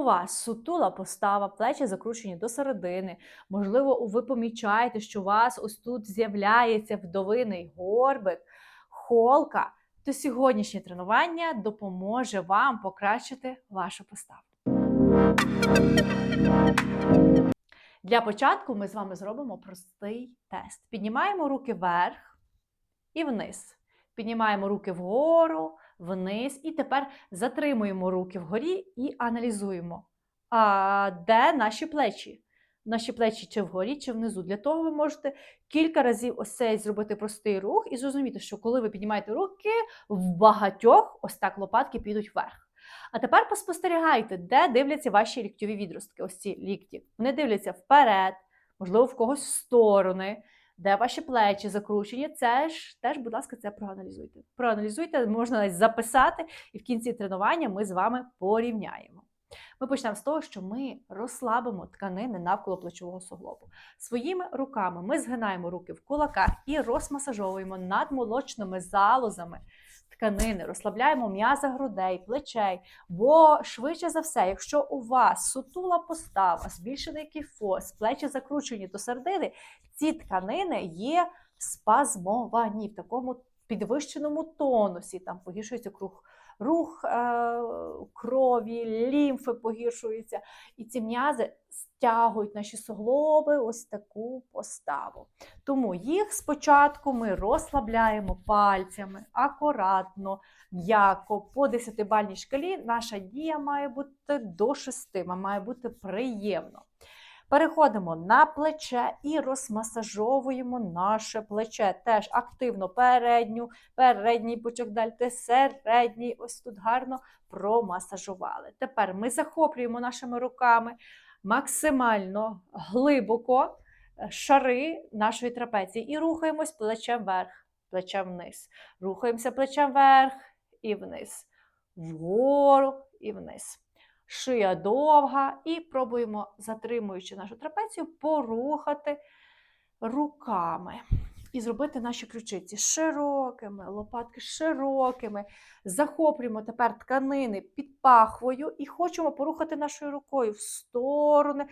у вас сутула постава, плечі закручені до середини. Можливо, ви помічаєте, що у вас ось тут з'являється вдовиний горбик, холка, то сьогоднішнє тренування допоможе вам покращити вашу поставу. Для початку ми з вами зробимо простий тест. Піднімаємо руки вверх і вниз. Піднімаємо руки вгору, вниз, і тепер затримуємо руки вгорі і аналізуємо, а де наші плечі. Наші плечі чи вгорі, чи внизу. Для того ви можете кілька разів ось цей зробити простий рух і зрозуміти, що коли ви піднімаєте руки, в багатьох ось так лопатки підуть вверх. А тепер поспостерігайте, де дивляться ваші ліктьові відростки, ось ці лікті. Вони дивляться вперед, можливо, в когось в сторони, де ваші плечі закручені. Це ж теж, будь ласка, це проаналізуйте. Проаналізуйте, можна навіть записати, і в кінці тренування ми з вами порівняємо. Ми почнемо з того, що ми розслабимо тканини навколо плечового суглобу. Своїми руками ми згинаємо руки в кулаках і розмасажовуємо над молочними залозами тканини, розслабляємо м'язи грудей, плечей. Бо швидше за все, якщо у вас сутула постава, збільшений кіфоз, плечі закручені до середини, ці тканини є спазмовані в такому підвищеному тонусі. Там погіршується круг рух е, крові, лімфи погіршуються, і ці м'язи стягують наші суглоби ось таку поставу. Тому їх спочатку ми розслабляємо пальцями акуратно, м'яко, по 10-бальній шкалі наша дія має бути до 6, має бути приємно. Переходимо на плече і розмасажовуємо наше плече. Теж активно передню, передній пучок дальте, середній. Ось тут гарно промасажували. Тепер ми захоплюємо нашими руками максимально глибоко шари нашої трапеції і рухаємось плечем вверх, плечем вниз. Рухаємося плечем вверх і вниз, вгору і вниз шия довга, і пробуємо, затримуючи нашу трапецію, порухати руками. І зробити наші ключиці широкими, лопатки широкими. Захоплюємо тепер тканини під пахвою і хочемо порухати нашою рукою в сторони,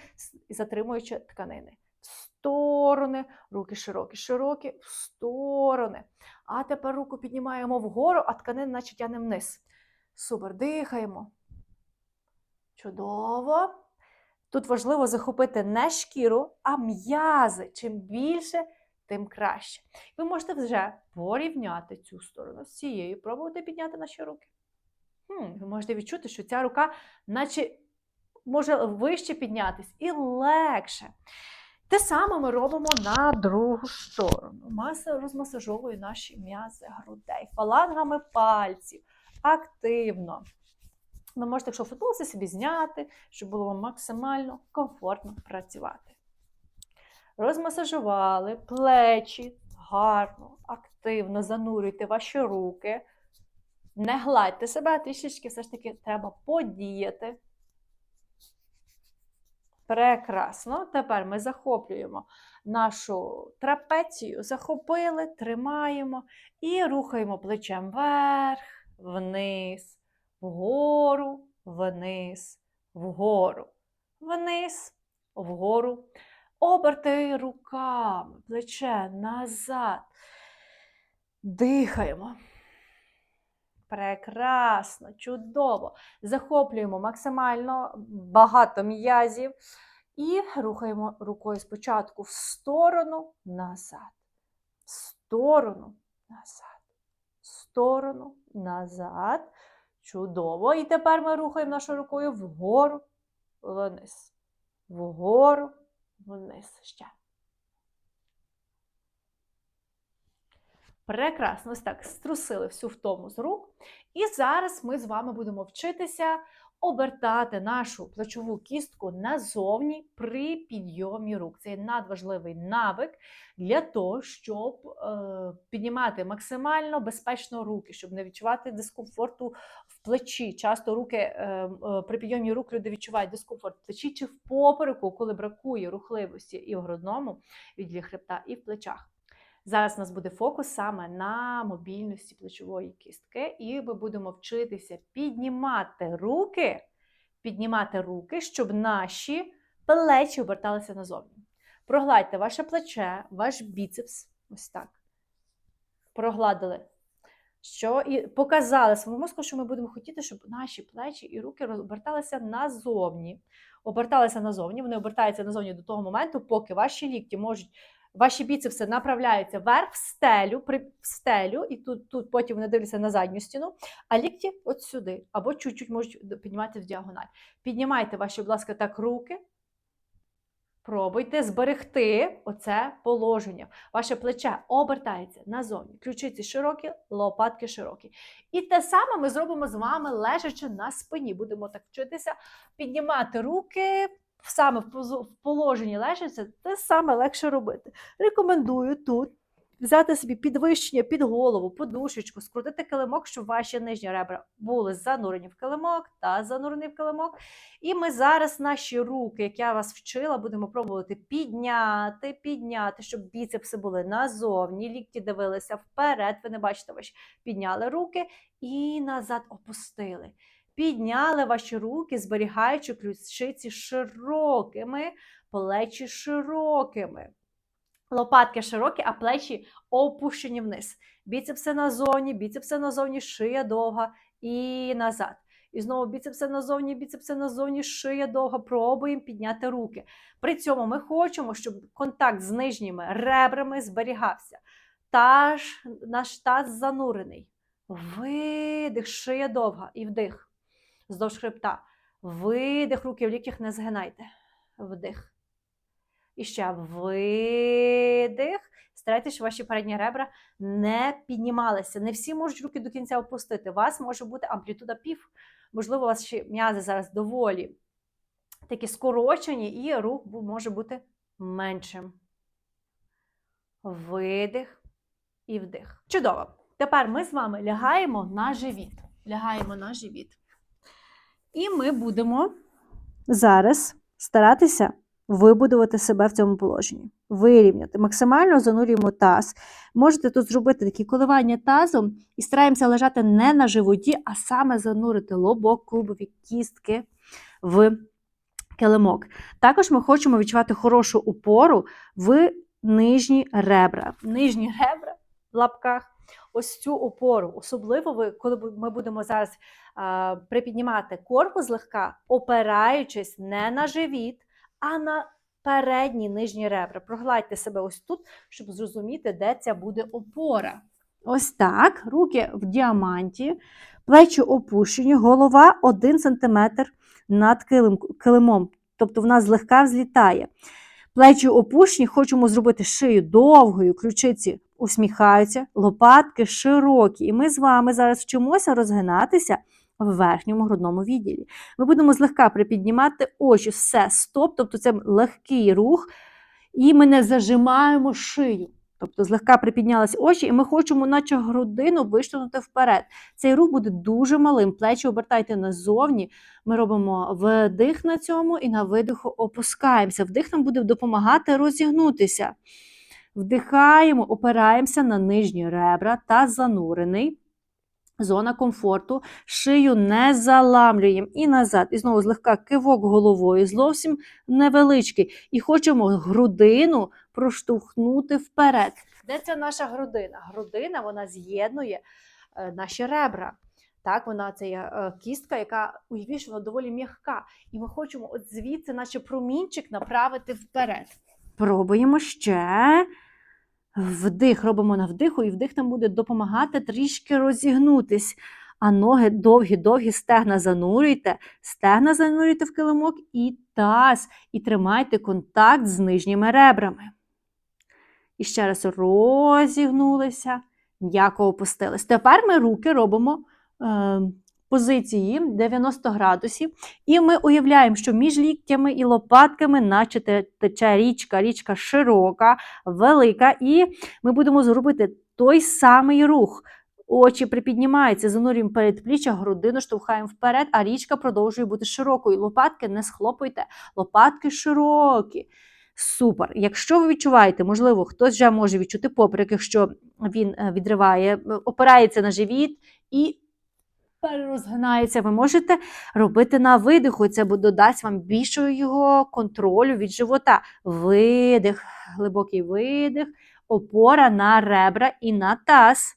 затримуючи тканини. В сторони, руки широкі, широкі, в сторони. А тепер руку піднімаємо вгору, а тканини наче тянемо вниз. Супер, дихаємо. Чудово. Тут важливо захопити не шкіру, а м'язи. Чим більше, тим краще. Ви можете вже порівняти цю сторону з цією, пробувати підняти наші руки. Хм, Ви можете відчути, що ця рука, наче може вище піднятись і легше. Те саме ми робимо на другу сторону. Маса розмасажовує наші м'язи грудей, фалангами пальців. Активно. Ви можете, якщо футболці собі зняти, щоб було вам максимально комфортно працювати. Розмасажували плечі гарно, активно занурюйте ваші руки. Не гладьте себе, трішечки все ж таки треба подіяти. Прекрасно. Тепер ми захоплюємо нашу трапецію, захопили, тримаємо і рухаємо плечем вверх, вниз вгору, вниз, вгору, вниз, вгору. Оберти руками, плече назад. Дихаємо. Прекрасно, чудово. Захоплюємо максимально багато м'язів і рухаємо рукою спочатку в сторону назад. В сторону назад. В сторону назад. Чудово. І тепер ми рухаємо нашою рукою вгору, вниз. Вгору, вниз. Ще. Прекрасно, ось так струсили всю втому з рук. І зараз ми з вами будемо вчитися обертати нашу плечову кістку назовні при підйомі рук. Це є надважливий навик для того, щоб е, піднімати максимально безпечно руки, щоб не відчувати дискомфорту в плечі. Часто руки е, е, при підйомі рук люди відчувають дискомфорт в плечі чи в попереку, коли бракує рухливості і в грудному відділі хребта, і в плечах. Зараз у нас буде фокус саме на мобільності плечової кістки, і ми будемо вчитися піднімати руки піднімати руки, щоб наші плечі оберталися назовні. Прогладьте ваше плече, ваш біцепс. Ось так. Прогладили. Що і показали своєму мозку, що ми будемо хотіти, щоб наші плечі і руки оберталися назовні. Оберталися назовні, вони обертаються назовні до того моменту, поки ваші лікті можуть, ваші біцепси направляються вверх в стелю, при, в стелю, і тут, тут потім вони дивляться на задню стіну, а лікті от сюди, або чуть-чуть можуть піднімати в діагональ. Піднімайте ваші, будь ласка, так руки. Пробуйте зберегти оце положення. Ваше плече обертається назовні. Ключиці широкі, лопатки широкі. І те саме ми зробимо з вами лежачи на спині. Будемо так вчитися піднімати руки саме в положенні лежачи, те саме легше робити. Рекомендую тут взяти собі підвищення під голову, подушечку, скрутити килимок, щоб ваші нижні ребра були занурені в килимок та занурені в килимок. І ми зараз наші руки, як я вас вчила, будемо пробувати підняти, підняти, щоб біцепси були назовні, лікті дивилися вперед. Ви не бачите, ваші підняли руки і назад опустили. Підняли ваші руки, зберігаючи ключиці широкими, плечі широкими. Лопатки широкі, а плечі опущені вниз. Біцепси назовні, біцепси назовні, шия довга і назад. І знову біцепси назовні, біцепси назовні, шия довга. Пробуємо підняти руки. При цьому ми хочемо, щоб контакт з нижніми ребрами зберігався. Таж, наш таз занурений. Видих, шия довга і вдих. Здовж хребта. Видих, руки в ліктях не згинайте. Вдих. І ще видих. Старайтеся, щоб ваші передні ребра не піднімалися. Не всі можуть руки до кінця опустити. У вас може бути амплітуда пів. Можливо, у вас ще м'язи зараз доволі такі скорочені, і рух може бути меншим. Видих і вдих. Чудово. Тепер ми з вами лягаємо на живіт. Лягаємо на живіт. І ми будемо зараз старатися вибудувати себе в цьому положенні. Вирівняти. Максимально занурюємо таз. Можете тут зробити такі коливання тазом і стараємося лежати не на животі, а саме занурити лобок, клубові кістки в килимок. Також ми хочемо відчувати хорошу опору в нижні ребра. Нижні ребра в лапках. Ось цю опору, особливо коли ми будемо зараз припіднімати корпус злегка, опираючись не на живіт, а на передні нижні ребра. Прогладьте себе ось тут, щоб зрозуміти, де ця буде опора. Ось так, руки в діаманті, плечі опущені, голова 1 см над килим, килимом, тобто вона злегка взлітає. Плечі опущені, хочемо зробити шию довгою, ключиці усміхаються, лопатки широкі. І ми з вами зараз вчимося розгинатися в верхньому грудному відділі. Ми будемо злегка припіднімати очі, все, стоп, тобто це легкий рух, і ми не зажимаємо шию. Тобто злегка припіднялись очі, і ми хочемо, наче грудину, виштовхнути вперед. Цей рух буде дуже малим. Плечі обертайте назовні. Ми робимо вдих на цьому і на видиху опускаємося. Вдих нам буде допомагати розігнутися. Вдихаємо, опираємося на нижні ребра та занурений. Зона комфорту, шию не заламлюємо і назад. І знову злегка кивок головою, зовсім невеличкий. І хочемо грудину проштовхнути вперед. Де ця наша грудина? Грудина вона з'єднує е, наші ребра. Так, вона це є е, кістка, яка уявіть, вона доволі м'яка. І ми хочемо от звідси, наче промінчик, направити вперед. Пробуємо ще. Вдих робимо на вдиху, і вдих нам буде допомагати трішки розігнутись. А ноги довгі-довгі стегна занурюйте, стегна занурюйте в килимок і таз, і тримайте контакт з нижніми ребрами. І ще раз розігнулися, м'яко опустились. Тепер ми руки робимо е, позиції 90 градусів, і ми уявляємо, що між ліктями і лопатками, наче те- тече річка, річка широка, велика, і ми будемо зробити той самий рух. Очі припіднімаються, занурюємо передпліччя, грудину штовхаємо вперед, а річка продовжує бути широкою. Лопатки не схлопуйте, лопатки широкі. Супер. Якщо ви відчуваєте, можливо, хтось вже може відчути поперек, якщо він е, відриває, е, опирається на живіт і перерозгинається. Ви можете робити на видиху. Це додасть вам більшого його контролю від живота. Видих, глибокий видих, опора на ребра і на таз.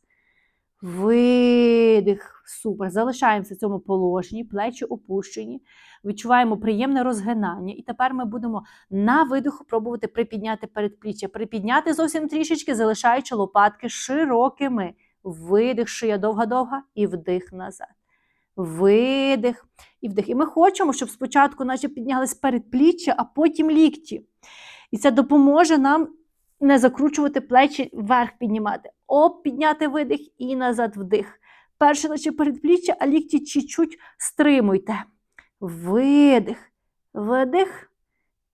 Видих. Супер. Залишаємося в цьому положенні, плечі опущені. Відчуваємо приємне розгинання. І тепер ми будемо на видиху пробувати припідняти передпліччя. Припідняти зовсім трішечки, залишаючи лопатки широкими. Видих, шия довга-довга і вдих назад. Видих і вдих. І ми хочемо, щоб спочатку наче піднялись передпліччя, а потім лікті. І це допоможе нам не закручувати плечі вверх піднімати. Оп, підняти видих і назад вдих. Перше наче передпліччя, а лікті чуть-чуть стримуйте. Видих, видих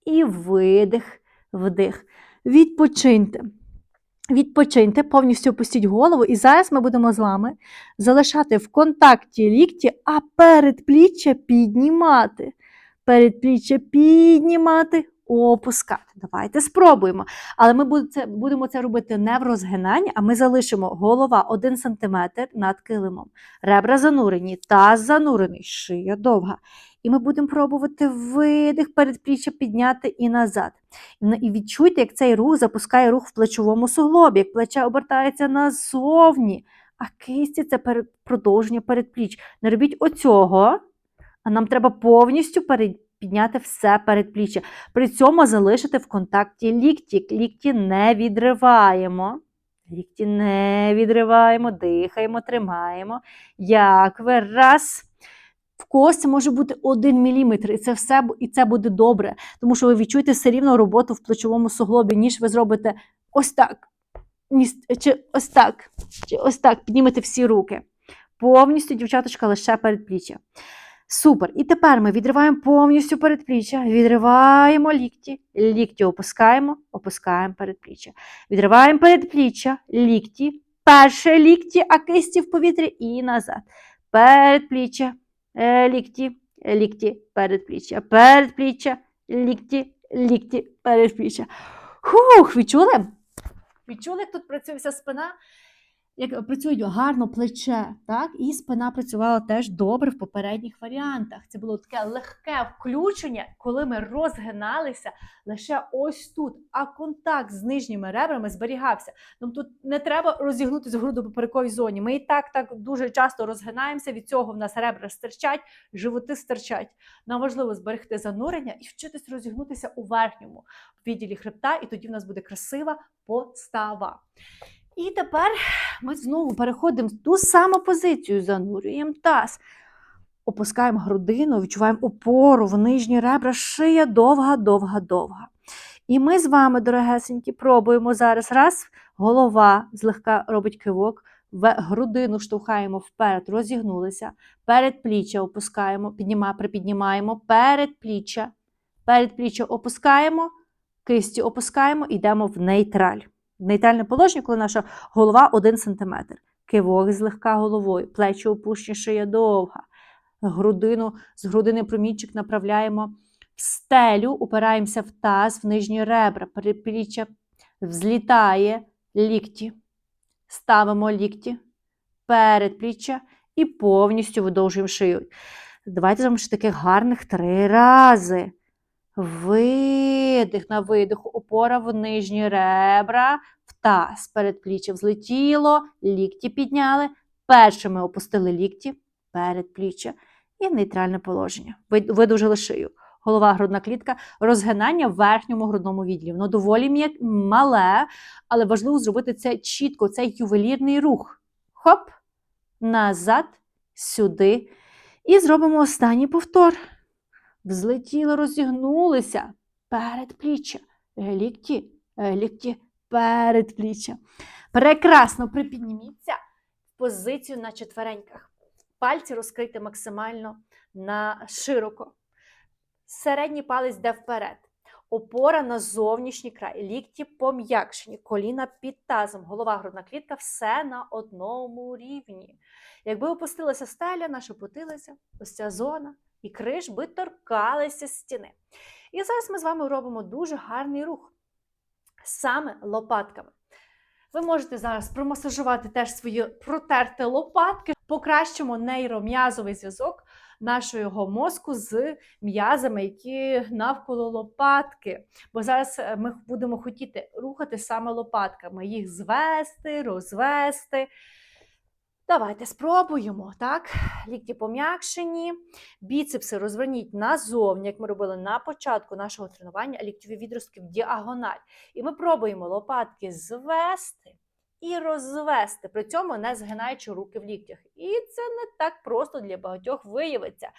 і видих, вдих. Відпочиньте. Відпочиньте, повністю опустіть голову, і зараз ми будемо з вами залишати в контакті лікті, а передпліччя піднімати. Передпліччя піднімати, опускати. Давайте спробуємо. Але ми будемо це, робити не в розгинанні, а ми залишимо голова 1 см над килимом. Ребра занурені, таз занурений, шия довга. І ми будемо пробувати видих передпліччя підняти і назад. І відчуйте, як цей рух запускає рух в плечовому суглобі, як плече обертається назовні, а кисті це продовження передпліч. Не робіть оцього, а нам треба повністю підняти все передпліччя. При цьому залишити в контакті лікті. Лікті не відриваємо. Лікті не відриваємо, дихаємо, тримаємо. Як ви раз. В когось це може бути 1 мм, і це все і це буде добре, тому що ви відчуєте все рівно роботу в плечовому суглобі, ніж ви зробите ось так, чи ось так, чи ось так, піднімете всі руки. Повністю, дівчаточка, лише передпліччя. Супер. І тепер ми відриваємо повністю передпліччя, відриваємо лікті, лікті опускаємо, опускаємо передпліччя. Відриваємо передпліччя, лікті, перше лікті, а кисті в повітрі і назад. Передпліччя, лікті, е, лікті, передпліччя, передпліччя, лікті, лікті, передпліччя. Хух, відчули? Відчули, як тут працює вся спина? Як працюють гарно плече, так? І спина працювала теж добре в попередніх варіантах. Це було таке легке включення, коли ми розгиналися лише ось тут, а контакт з нижніми ребрами зберігався. Нам тут не треба розігнутися в грудопоперековій зоні. Ми і так так дуже часто розгинаємося. Від цього в нас ребра стирчать, животи стирчать. Нам важливо зберегти занурення і вчитись розігнутися у верхньому відділі хребта, і тоді в нас буде красива постава. І тепер ми знову переходимо в ту саму позицію, занурюємо таз. Опускаємо грудину, відчуваємо опору в нижні ребра, шия довга, довга, довга. І ми з вами, дорогесенькі, пробуємо зараз. Раз, голова злегка робить кивок, в грудину штовхаємо вперед, розігнулися, передпліччя опускаємо, піднімаємо, припіднімаємо, передпліччя, передпліччя опускаємо, кисті опускаємо, йдемо в нейтраль. Нейтральне положення, коли наша голова 1 см. Кивок злегка головою, плечі опущені, шия довга. Грудину, з грудини промінчик направляємо в стелю, упираємося в таз, в нижні ребра, передпліччя взлітає, лікті. Ставимо лікті, передпліччя і повністю видовжуємо шию. Давайте зробимо ще таких гарних три рази. Видих на видиху, опора в нижні ребра, в таз, передпліччя взлетіло, лікті підняли. Першими опустили лікті, передпліччя і нейтральне положення. Ви- Видовжили шию. Голова, грудна клітка, розгинання в верхньому грудному відділі. Воно доволі м'як- мале, але важливо зробити це чітко, цей ювелірний рух. Хоп, назад, сюди. І зробимо останній повтор. Взлетіли, розігнулися. Передпліччя. Лікті, е, лікті, передпліччя. Прекрасно припідніміться в позицію на четвереньках. Пальці розкрийте максимально на широко. Середній палець йде вперед. Опора на зовнішній край, лікті пом'якшені, коліна під тазом, голова, грудна клітка, все на одному рівні. Якби опустилася стеля, наша потилася, ось ця зона, і криш би торкалися стіни. І зараз ми з вами робимо дуже гарний рух саме лопатками. Ви можете зараз промасажувати теж свої протерти лопатки. покращимо нейром'язовий зв'язок нашого мозку з м'язами, які навколо лопатки. Бо зараз е, ми будемо хотіти рухати саме лопатками, їх звести, розвести. Давайте спробуємо, так? Лікті пом'якшені, біцепси розверніть назовні, як ми робили на початку нашого тренування, а ліктьові відростки в діагональ. І ми пробуємо лопатки звести і розвести, при цьому не згинаючи руки в ліктях. І це не так просто для багатьох виявиться.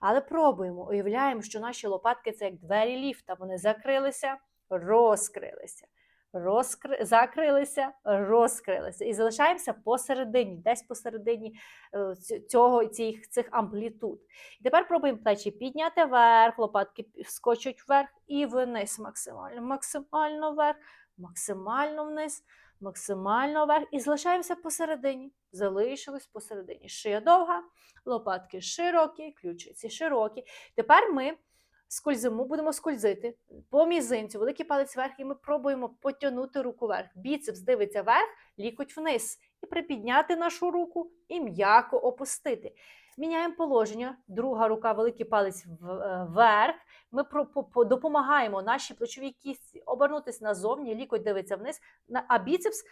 Але пробуємо, уявляємо, що наші лопатки це як двері ліфта. Вони закрилися, розкрилися. Розкри... Закрилися, розкрилися. І залишаємося посередині, десь посередині е, цього, цих, цих амплітуд. І тепер пробуємо плечі підняти вверх, лопатки скочуть вверх і вниз максимально, максимально вверх, максимально вниз, максимально вверх. І залишаємося посередині. Залишились посередині. Шия довга, лопатки широкі, ключиці широкі. Тепер ми скользимо, будемо скользити по мізинцю, великий палець вверх, і ми пробуємо потягнути руку вверх. Біцепс дивиться вверх, лікоть вниз. І припідняти нашу руку і м'яко опустити. Міняємо положення, друга рука, великий палець е, вверх. Ми допомагаємо нашій плечовій кістці обернутися назовні, лікоть дивиться вниз, а біцепс е,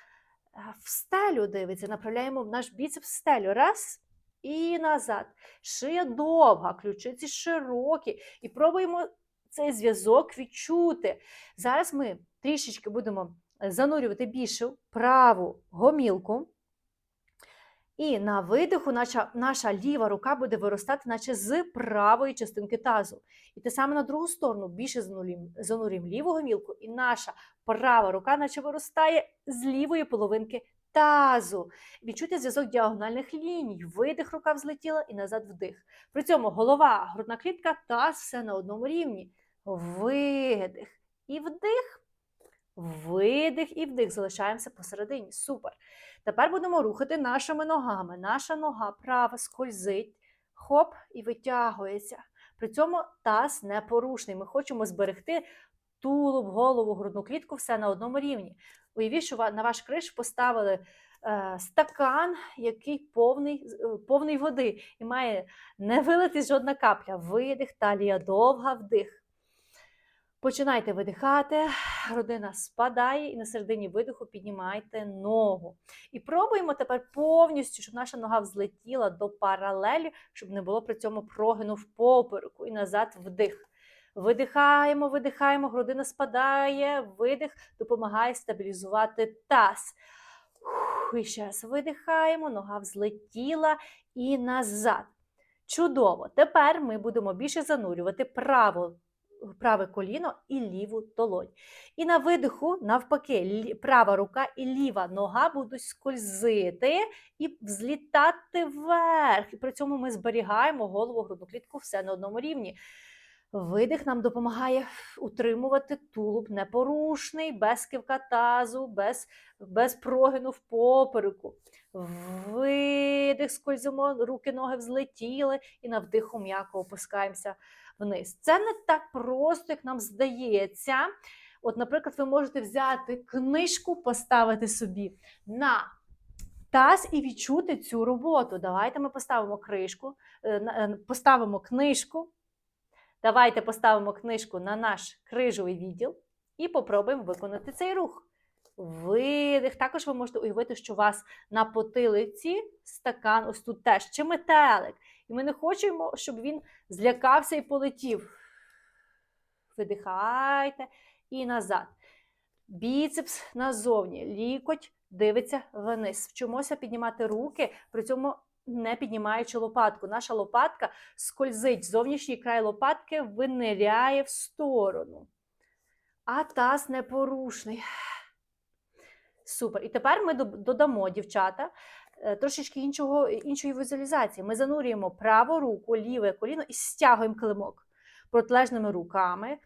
в стелю дивиться. Направляємо наш біцепс в стелю. Раз і назад. Шия довга, ключиці широкі. І пробуємо цей зв'язок відчути. Зараз ми трішечки будемо занурювати більше праву гомілку. І на видиху наша наша ліва рука буде виростати, наче з правої частинки тазу. І те саме на другу сторону більше занурюємо, занурюємо ліву гомілку, і наша права рука, наче виростає з лівої половинки тазу. Відчуйте зв'язок діагональних ліній. Видих, рука взлетіла і назад вдих. При цьому голова, грудна клітка, таз все на одному рівні. Видих і вдих. Видих і вдих. Залишаємося посередині. Супер. Тепер будемо рухати нашими ногами. Наша нога права скользить, хоп, і витягується. При цьому таз непорушний. Ми хочемо зберегти тулуб, голову, грудну клітку, все на одному рівні. Уявіть, що на ваш криш поставили е, стакан, який повний е, повний води, і має не вилити жодна капля. Видих, талія довга, вдих. Починайте видихати, родина спадає, і на середині видиху піднімайте ногу. І пробуємо тепер повністю, щоб наша нога взлетіла до паралелі, щоб не було при цьому прогину в попереку. І назад вдих. Видихаємо, видихаємо, грудина спадає, видих допомагає стабілізувати таз. І ще раз видихаємо, нога взлетіла і назад. Чудово! Тепер ми будемо більше занурювати право, праве коліно і ліву долонь. І на видиху, навпаки, права рука і ліва нога будуть скользити і взлітати вверх. І при цьому ми зберігаємо голову, грудну клітку все на одному рівні. Видих нам допомагає утримувати тулуб непорушний, без кивка тазу, без без прогину в попереку. Видих, скользимо, руки, ноги взлетіли і на вдиху м'яко опускаємося вниз. Це не так просто, як нам здається. От, наприклад, ви можете взяти книжку, поставити собі на таз і відчути цю роботу. Давайте ми поставимо кришку, е, е, поставимо книжку. Давайте поставимо книжку на наш крижовий відділ і попробуємо виконати цей рух. Видих. Також ви можете уявити, що у вас на потилиці стакан, ось тут теж чи метелик. І ми не хочемо, щоб він злякався і полетів. Видихайте і назад. Біцепс назовні. Лікоть дивиться вниз. Вчимося піднімати руки, при цьому не піднімаючи лопатку. Наша лопатка скользить, зовнішній край лопатки виниряє в сторону. А таз непорушний. Супер. І тепер ми додамо, дівчата, е, трошечки іншого, іншої візуалізації. Ми занурюємо праву руку, ліве коліно і стягуємо килимок протилежними руками.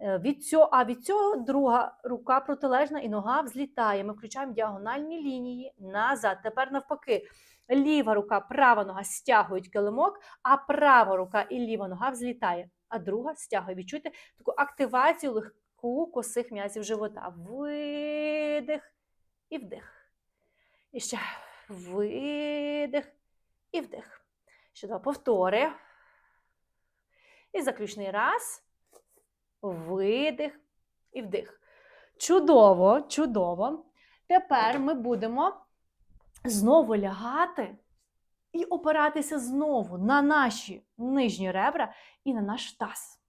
Е, від цього, А від цього друга рука протилежна і нога взлітає. Ми включаємо діагональні лінії назад. Тепер навпаки ліва рука, права нога стягують килимок, а права рука і ліва нога взлітає, а друга стягує. Відчуйте таку активацію легку косих м'язів живота. Видих і вдих. І ще видих і вдих. Ще два повтори. І заключний раз. Видих і вдих. Чудово, чудово. Тепер ми будемо знову лягати і опиратися знову на наші нижні ребра і на наш таз.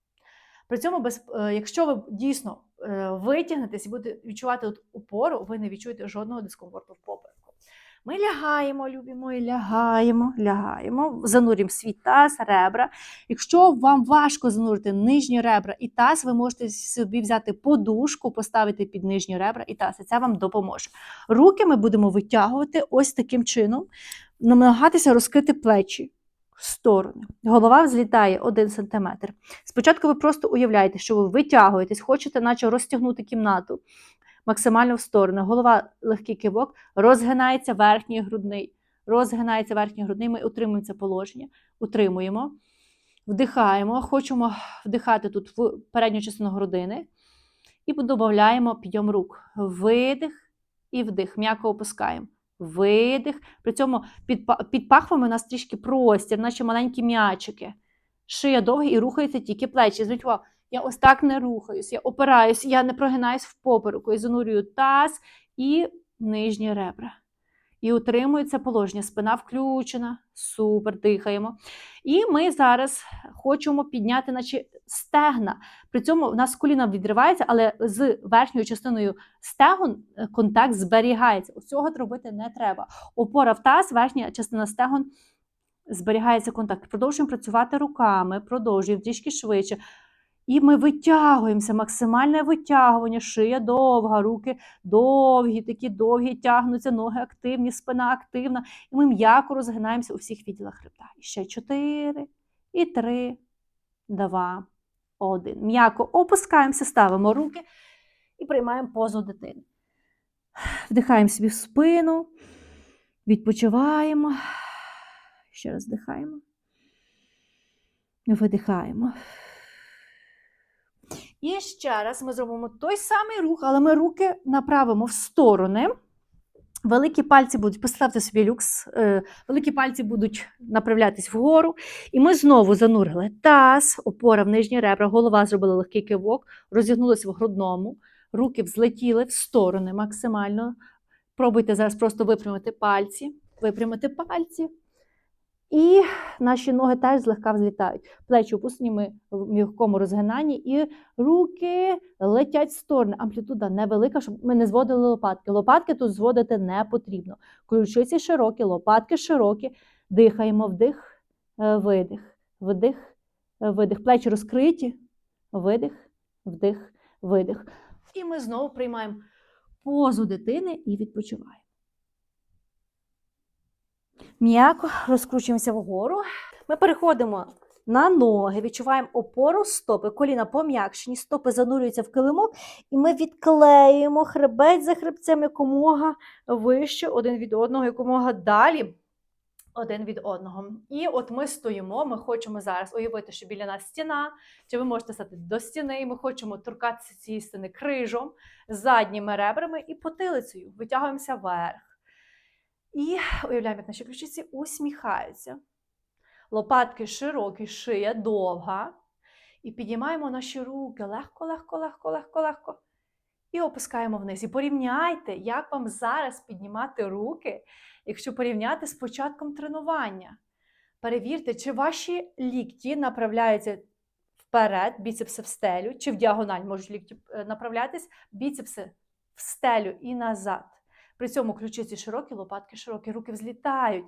При цьому, без, е, якщо ви дійсно е, витягнетесь і будете відчувати опору, ви не відчуєте жодного дискомфорту в попереку. Ми лягаємо, любі мої, лягаємо, лягаємо, занурюємо свій таз, ребра. Якщо вам важко занурити нижні ребра і таз, ви можете собі взяти подушку, поставити під нижні ребра і таз, і це вам допоможе. Руки ми будемо витягувати ось таким чином, намагатися розкрити плечі сторони. Голова взлітає 1 см. Спочатку ви просто уявляєте, що ви витягуєтесь, хочете, наче розтягнути кімнату максимально в сторони. Голова легкий кивок, розгинається верхній грудний. Розгинається верхній грудний. Ми утримуємо це положення, утримуємо, вдихаємо. Хочемо вдихати тут в передню частину грудини. І додаємо підйом рук. Видих і вдих. М'яко опускаємо. Видих. При цьому під, під пахвами у нас трішки простір, наче маленькі м'ячики. Шия довга і рухаються тільки плечі. Увагу, я ось так не рухаюсь, я опираюсь, я не прогинаюсь в попереку, я занурюю таз і нижні ребра. І утримую це положення. Спина включена. Супер, дихаємо. І ми зараз хочемо підняти наче стегна. При цьому в нас коліна відривається, але з верхньою частиною стегон е, контакт зберігається. Ось цього робити не треба. Опора в таз, верхня частина стегон зберігається контакт. Продовжуємо працювати руками, продовжуємо трішки швидше. І ми витягуємося, максимальне витягування, шия довга, руки довгі, такі довгі тягнуться, ноги активні, спина активна. І ми м'яко розгинаємося у всіх відділах хребта. І ще чотири, і три, два, один. М'яко опускаємося, ставимо руки і приймаємо позу дитини. Вдихаємо собі в спину, відпочиваємо. Ще раз вдихаємо. Видихаємо. І ще раз ми зробимо той самий рух, але ми руки направимо в сторони. Великі пальці будуть, поставте собі люкс, е, великі пальці будуть направлятись вгору. І ми знову занурили таз, опора в нижні ребра, голова зробила легкий кивок, розігнулися в грудному, руки взлетіли в сторони максимально. Пробуйте зараз просто випрямити пальці, випрямити пальці. І наші ноги теж злегка взлітають. Плечі опустені ми в м'якому розгинанні, і руки летять в сторони. Амплітуда невелика, щоб ми не зводили лопатки. Лопатки тут зводити не потрібно. Ключиці широкі, лопатки широкі. Дихаємо вдих, е, видих, вдих, е, видих. Плечі розкриті, видих, вдих, видих. І ми знову приймаємо позу дитини і відпочиваємо. М'яко розкручуємося вгору. Ми переходимо на ноги, відчуваємо опору стопи, коліна пом'якшені, стопи занурюються в килимок, і ми відклеюємо хребець за хребцем якомога вище один від одного, якомога далі один від одного. І от ми стоїмо, ми хочемо зараз уявити, що біля нас стіна, чи ви можете стати до стіни, ми хочемо торкатися цієї стіни крижом, задніми ребрами і потилицею. Витягуємося вверх. І уявляємо, як наші ключиці усміхаються. Лопатки широкі, шия довга. І підіймаємо наші руки легко, легко, легко, легко, легко. І опускаємо вниз. І порівняйте, як вам зараз піднімати руки, якщо порівняти з початком тренування. Перевірте, чи ваші лікті направляються вперед, біцепси в стелю, чи в діагональ можуть лікті е, направлятись, біцепси в стелю і назад. При цьому ключиці широкі, лопатки широкі, руки взлітають.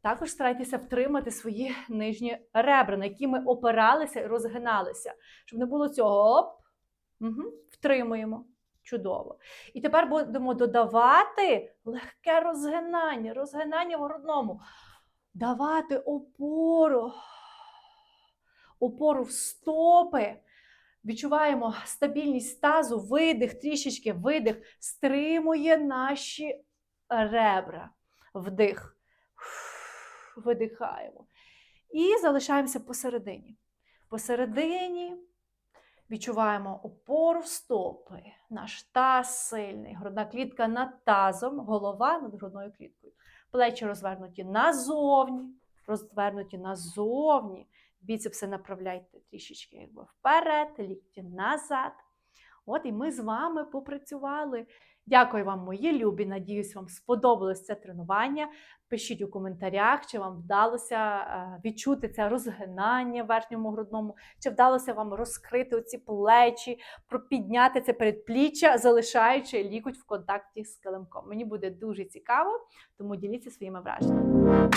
Також старайтеся втримати свої нижні ребра, на які ми опиралися і розгиналися. Щоб не було цього оп, угу, втримуємо. Чудово. І тепер будемо додавати легке розгинання, розгинання в грудному. Давати опору, опору в стопи. Відчуваємо стабільність тазу, видих, трішечки видих, стримує наші ребра. Вдих. Видихаємо. І залишаємося посередині. Посередині відчуваємо опору в стопи. Наш таз сильний, грудна клітка над тазом, голова над грудною кліткою. Плечі розвернуті назовні. розвернуті назовні. Біцепси направляйте трішечки якби вперед, лікті назад. От і ми з вами попрацювали. Дякую вам, мої любі. Надіюсь, вам сподобалось це тренування. Пишіть у коментарях, чи вам вдалося е, відчути це розгинання в верхньому грудному, чи вдалося вам розкрити оці плечі, підняти це передпліччя, залишаючи лікоть в контакті з килимком. Мені буде дуже цікаво, тому діліться своїми враженнями.